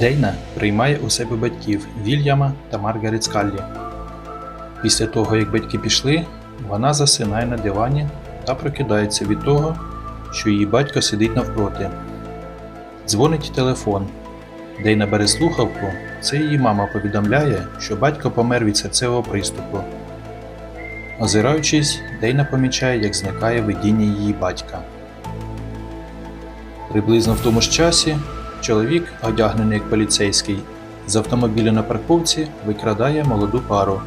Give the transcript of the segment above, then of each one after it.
Дейна приймає у себе батьків Вільяма та Маргарет Скаллі. Після того, як батьки пішли, вона засинає на дивані та прокидається від того, що її батько сидить навпроти. Дзвонить телефон. Дейна бере слухавку. Це її мама повідомляє, що батько помер від серцевого приступу. Озираючись, Дейна помічає, як зникає видіння її батька. Приблизно в тому ж часі чоловік, одягнений як поліцейський, з автомобіля на парковці викрадає молоду пару.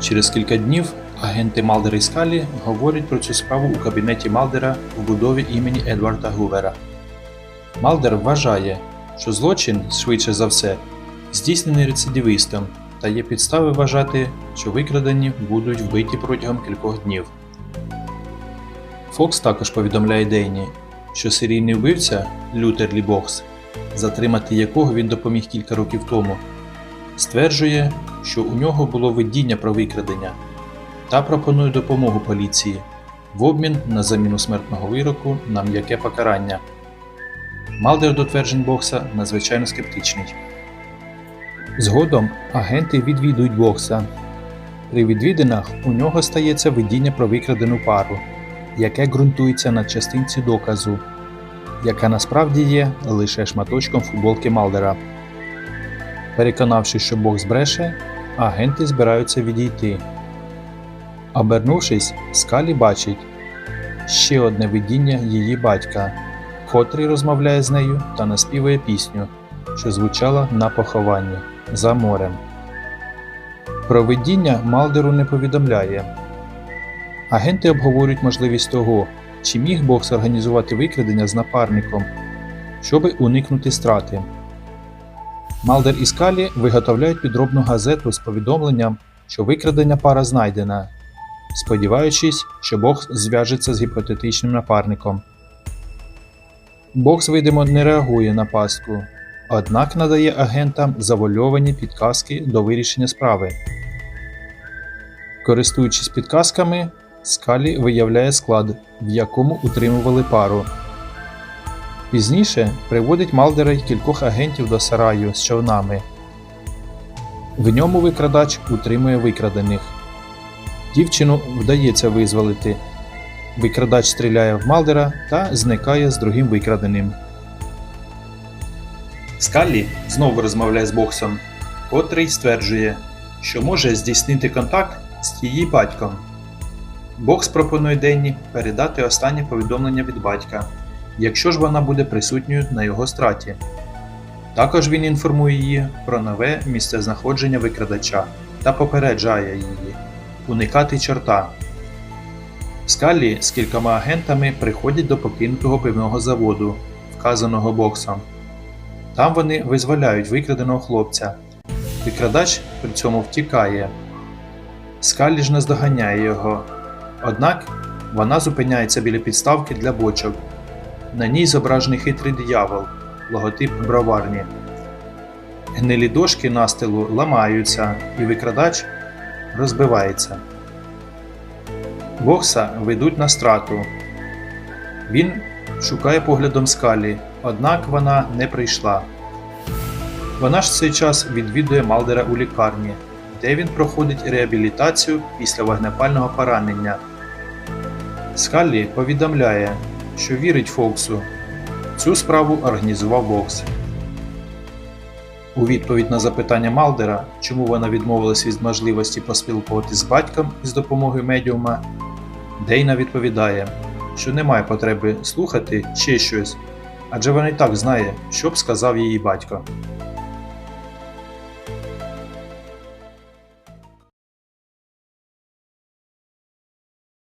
Через кілька днів агенти Малдера і Скалі говорять про цю справу у кабінеті Малдера в будові імені Едварда Гувера. Малдер вважає, що злочин, швидше за все, здійснений рецидивістом та є підстави вважати, що викрадені будуть вбиті протягом кількох днів. Фокс також повідомляє Дейні, що серійний вбивця Лютер Лі Бокс, затримати якого він допоміг кілька років тому, стверджує, що у нього було видіння про викрадення та пропонує допомогу поліції в обмін на заміну смертного вироку на м'яке покарання. Малдер до тверджень Бокса надзвичайно скептичний. Згодом агенти відвідують Бокса. При відвідинах у нього стається видіння про викрадену пару, яке ґрунтується на частинці доказу, яка насправді є лише шматочком футболки Малдера. Переконавшись, що Бокс бреше, агенти збираються відійти. Обернувшись, Скалі бачить ще одне видіння її батька, котрий розмовляє з нею та наспівує пісню, що звучала на похованні за морем. Про видіння Малдеру не повідомляє. Агенти обговорюють можливість того, чи міг Бокс організувати викрадення з напарником, щоби уникнути страти. Малдер і Скалі виготовляють підробну газету з повідомленням, що викрадення пара знайдена, сподіваючись, що Бокс зв'яжеться з гіпотетичним напарником. Бокс, видимо, не реагує на пастку, однак надає агентам завольовані підказки до вирішення справи. Користуючись підказками, Скалі виявляє склад, в якому утримували пару. Пізніше приводить Малдера й кількох агентів до сараю з човнами. В ньому викрадач утримує викрадених. Дівчину вдається визволити. Викрадач стріляє в Малдера та зникає з другим викраденим. Скаллі знову розмовляє з боксом, котрий стверджує, що може здійснити контакт з її батьком. Бокс пропонує Денні передати останнє повідомлення від батька, якщо ж вона буде присутньою на його страті. Також він інформує її про нове місцезнаходження викрадача та попереджає її уникати чорта. Скаллі з кількома агентами приходять до покинутого пивного заводу, вказаного боксом. Там вони визволяють викраденого хлопця. Викрадач при цьому втікає. Скаллі ж наздоганяє його. Однак вона зупиняється біля підставки для бочок. На ній зображений хитрий диявол, логотип броварні. Гнилі дошки настилу ламаються, і викрадач розбивається. Бокса ведуть на страту. Він шукає поглядом скалі, однак вона не прийшла. Вона ж цей час відвідує Малдера у лікарні, де він проходить реабілітацію після вогнепального поранення. Скаллі повідомляє, що вірить Фоксу. Цю справу організував Бокс. У відповідь на запитання Малдера, чому вона відмовилась від можливості поспілкуватися з батьком із допомогою медіума, Дейна відповідає, що немає потреби слухати ще щось, адже вона і так знає, що б сказав її батько.